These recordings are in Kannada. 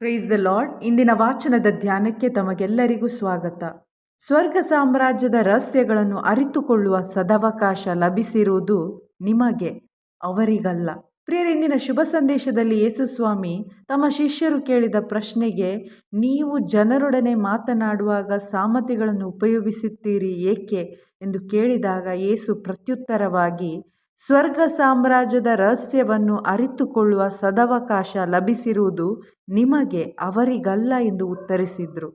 ಪ್ರೈಸ್ ದ ಲಾರ್ಡ್ ಇಂದಿನ ವಾಚನದ ಧ್ಯಾನಕ್ಕೆ ತಮಗೆಲ್ಲರಿಗೂ ಸ್ವಾಗತ. ಸ್ವರ್ಗ ಸಾಮ್ರಾಜ್ಯದ ರಹಸ್ಯಗಳನ್ನು ಅರಿತುಕೊಳ್ಳುವ ಸದವಕಾಶ ಲಭಿಸಿರುವುದು ನಿಮಗೆ ಅವರಿಗಲ್ಲ. ಪ್ರಿಯರ, ಇಂದಿನ ಶುಭ ಸಂದೇಶದಲ್ಲಿ ಯೇಸುಸ್ವಾಮಿ ತಮ್ಮ ಶಿಷ್ಯರು ಕೇಳಿದ ಪ್ರಶ್ನೆಗೆ, ನೀವು ಜನರೊಡನೆ ಮಾತನಾಡುವಾಗ ಸಾಮತೆಗಳನ್ನು ಉಪಯೋಗಿಸುತ್ತೀರಿ ಏಕೆ ಎಂದು ಕೇಳಿದಾಗ ಯೇಸು ಪ್ರತ್ಯುತ್ತರವಾಗಿ ಸ್ವರ್ಗ ಸಾಮ್ರಾಜ್ಯದ ರಹಸ್ಯವನ್ನು ಅರಿತುಕೊಳ್ಳುವ ಸದವಕಾಶ ಲಭಿಸಿರುವುದು ನಿಮಗೆ ಅವರಿಗಲ್ಲ ಎಂದು ಉತ್ತರಿಸಿದ್ರು.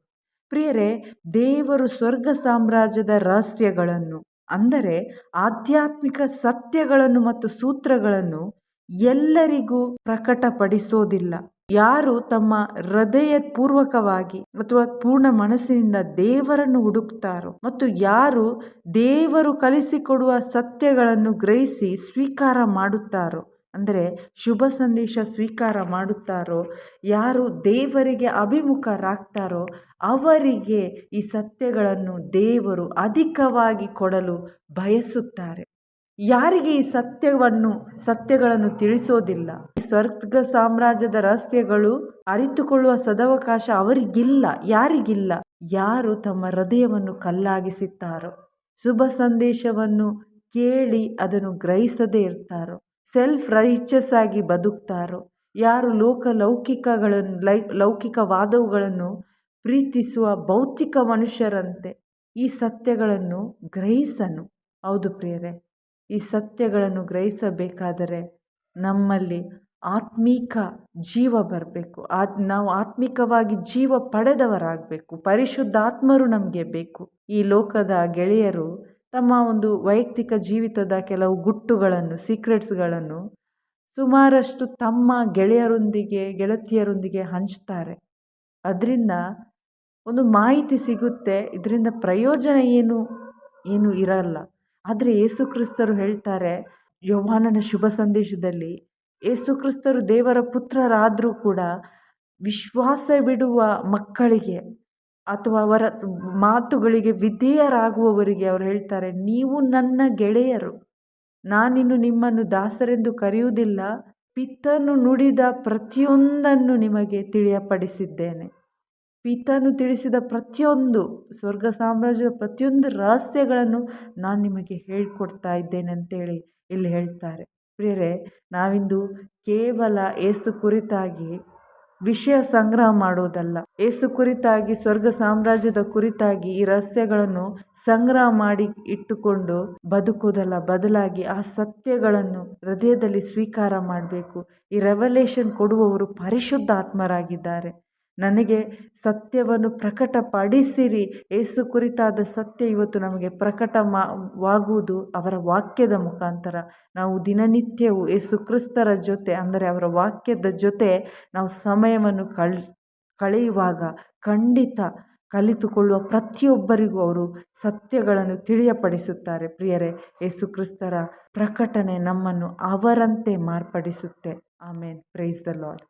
ಪ್ರಿಯರೇ, ದೇವರು ಸ್ವರ್ಗ ಸಾಮ್ರಾಜ್ಯದ ರಹಸ್ಯಗಳನ್ನು, ಅಂದರೆ ಆಧ್ಯಾತ್ಮಿಕ ಸತ್ಯಗಳನ್ನು ಮತ್ತು ಸೂತ್ರಗಳನ್ನು ಎಲ್ಲರಿಗೂ ಪ್ರಕಟಪಡಿಸೋದಿಲ್ಲ. ಯಾರು ತಮ್ಮ ಹೃದಯ ಪೂರ್ವಕವಾಗಿ ಅಥವಾ ಪೂರ್ಣ ಮನಸ್ಸಿನಿಂದ ದೇವರನ್ನು ಹುಡುಕ್ತಾರೋ ಮತ್ತು ಯಾರು ದೇವರು ಕಲಿಸಿಕೊಡುವ ಸತ್ಯಗಳನ್ನು ಗ್ರಹಿಸಿ ಸ್ವೀಕಾರ ಮಾಡುತ್ತಾರೋ, ಅಂದರೆ ಶುಭ ಸಂದೇಶ ಸ್ವೀಕಾರ ಮಾಡುತ್ತಾರೋ, ಯಾರು ದೇವರಿಗೆ ಅಭಿಮುಖರಾಗ್ತಾರೋ ಅವರಿಗೆ ಈ ಸತ್ಯಗಳನ್ನು ದೇವರು ಅಧಿಕವಾಗಿ ಕೊಡಲು ಬಯಸುತ್ತಾರೆ. ಯಾರಿಗೆ ಈ ಸತ್ಯವನ್ನು, ಸತ್ಯಗಳನ್ನು ತಿಳಿಸೋದಿಲ್ಲ? ಈ ಸ್ವರ್ಗ ಸಾಮ್ರಾಜ್ಯದ ರಹಸ್ಯಗಳು ಅರಿತುಕೊಳ್ಳುವ ಸದವಕಾಶ ಅವರಿಗಿಲ್ಲ, ಯಾರಿಗಿಲ್ಲ? ಯಾರು ತಮ್ಮ ಹೃದಯವನ್ನು ಕಲ್ಲಾಗಿಸುತ್ತಾರೋ ಶುಭ ಸಂದೇಶವನ್ನು ಕೇಳಿ ಅದನ್ನು ಗ್ರಹಿಸದೇ ಇರ್ತಾರೋ? ಸೆಲ್ಫ್ ರೈಚಸ್ ಆಗಿ ಬದುಕ್ತಾರೋ? ಯಾರು ಲೋಕ ಲೌಕಿಕಗಳನ್ನು, ಲೈ, ಲೌಕಿಕ ವಾದವುಗಳನ್ನು ಪ್ರೀತಿಸುವ ಭೌತಿಕ ಮನುಷ್ಯರಂತೆ ಈ ಸತ್ಯಗಳನ್ನು ಗ್ರಹಿಸನು? ಹೌದು ಪ್ರಿಯರೇ ಈ ಸತ್ಯಗಳನ್ನು ಗ್ರಹಿಸಬೇಕಾದರೆ ನಮ್ಮಲ್ಲಿ ಆತ್ಮೀಕ ಜೀವ ಬರಬೇಕು. ಆತ್, ನಾವು ಆತ್ಮಿಕವಾಗಿ ಜೀವ ಪಡೆದವರಾಗಬೇಕು. ಪರಿಶುದ್ಧಾತ್ಮರು ನಮಗೆ ಬೇಕು. ಈ ಲೋಕದ ಗೆಳೆಯರು ತಮ್ಮ ಒಂದು ವೈಯಕ್ತಿಕ ಜೀವಿತದ ಕೆಲವು ಗುಟ್ಟುಗಳನ್ನು, ಸೀಕ್ರೆಟ್ಸ್ಗಳನ್ನು ಸುಮಾರಷ್ಟು ತಮ್ಮ ಗೆಳೆಯರೊಂದಿಗೆ, ಗೆಳತಿಯರೊಂದಿಗೆ ಹಂಚ್ತಾರೆ. ಅದರಿಂದ ಒಂದು ಮಾಹಿತಿ ಸಿಗುತ್ತೆ. ಇದರಿಂದ ಪ್ರಯೋಜನ ಏನು? ಏನು ಇರಲ್ಲ. ಆದರೆ ಯೇಸು ಕ್ರಿಸ್ತರು ಹೇಳ್ತಾರೆ, ಯೋಹಾನನ ಶುಭ ಸಂದೇಶದಲ್ಲಿ ಯೇಸುಕ್ರಿಸ್ತರು ದೇವರ ಪುತ್ರರಾದರೂ ಕೂಡ ವಿಶ್ವಾಸವಿಡುವ ಮಕ್ಕಳಿಗೆ ಅಥವಾ ಅವರ ಮಾತುಗಳಿಗೆ ವಿಧೇಯರಾಗುವವರಿಗೆ ಅವರು ಹೇಳ್ತಾರೆ, ನೀವು ನನ್ನ ಗೆಳೆಯರು. ನಾನಿನ್ನು ನಿಮ್ಮನ್ನು ದಾಸರೆಂದು ಕರೆಯುವುದಿಲ್ಲ. ಪಿತನು ನುಡಿದ ಪ್ರತಿಯೊಂದನ್ನು ನಿಮಗೆ ತಿಳಿಯಪಡಿಸಿದ್ದೇನೆ. ಪಿತನು ತಿಳಿಸಿದ ಪ್ರತಿಯೊಂದು ಸ್ವರ್ಗ ಸಾಮ್ರಾಜ್ಯದ ಪ್ರತಿಯೊಂದು ರಹಸ್ಯಗಳನ್ನು ನಾನು ನಿಮಗೆ ಹೇಳಿಕೊಡ್ತಾ ಇದ್ದೇನೆ ಅಂತೇಳಿ ಇಲ್ಲಿ ಹೇಳ್ತಾರೆ. ಪ್ರಿಯರೇ, ನಾವಿಂದು ಕೇವಲ ಏಸು ಕುರಿತಾಗಿ ವಿಷಯ ಸಂಗ್ರಹ ಮಾಡುವುದಲ್ಲ. ಏಸು ಕುರಿತಾಗಿ, ಸ್ವರ್ಗ ಸಾಮ್ರಾಜ್ಯದ ಕುರಿತಾಗಿ ಈ ರಹಸ್ಯಗಳನ್ನು ಸಂಗ್ರಹ ಮಾಡಿ ಇಟ್ಟುಕೊಂಡು ಬದುಕುವುದಲ್ಲ, ಬದಲಾಗಿ ಆ ಸತ್ಯಗಳನ್ನು ಹೃದಯದಲ್ಲಿ ಸ್ವೀಕಾರ ಮಾಡಬೇಕು. ಈ ರೆವಲೇಷನ್ ಕೊಡುವವರು ಪರಿಶುದ್ಧ ಆತ್ಮರಾಗಿದ್ದಾರೆ ನನಗೆ ಸತ್ಯವನ್ನು ಪ್ರಕಟಪಡಿಸಿರಿ. ಏಸು ಕುರಿತಾದ ಸತ್ಯ ಇವತ್ತು ನಮಗೆ ಪ್ರಕಟ ಮಾ ವಾಗುವುದು ಅವರ ವಾಕ್ಯದ ಮುಖಾಂತರ. ನಾವು ದಿನನಿತ್ಯವು ಏಸು ಕ್ರಿಸ್ತರ ಜೊತೆ, ಅಂದರೆ ಅವರ ವಾಕ್ಯದ ಜೊತೆ ನಾವು ಸಮಯವನ್ನು ಕಳ್, ಕಳೆಯುವಾಗ ಖಂಡಿತ ಕಲಿತುಕೊಳ್ಳುವ ಪ್ರತಿಯೊಬ್ಬರಿಗೂ ಅವರು ಸತ್ಯಗಳನ್ನು ತಿಳಿಯಪಡಿಸುತ್ತಾರೆ. ಪ್ರಿಯರೇ ಯೇಸು ಕ್ರಿಸ್ತರ ಪ್ರಕಟಣೆ ನಮ್ಮನ್ನು ಅವರಂತೆ ಮಾರ್ಪಡಿಸುತ್ತೆ. ಆಮೇನ್. Praise the lord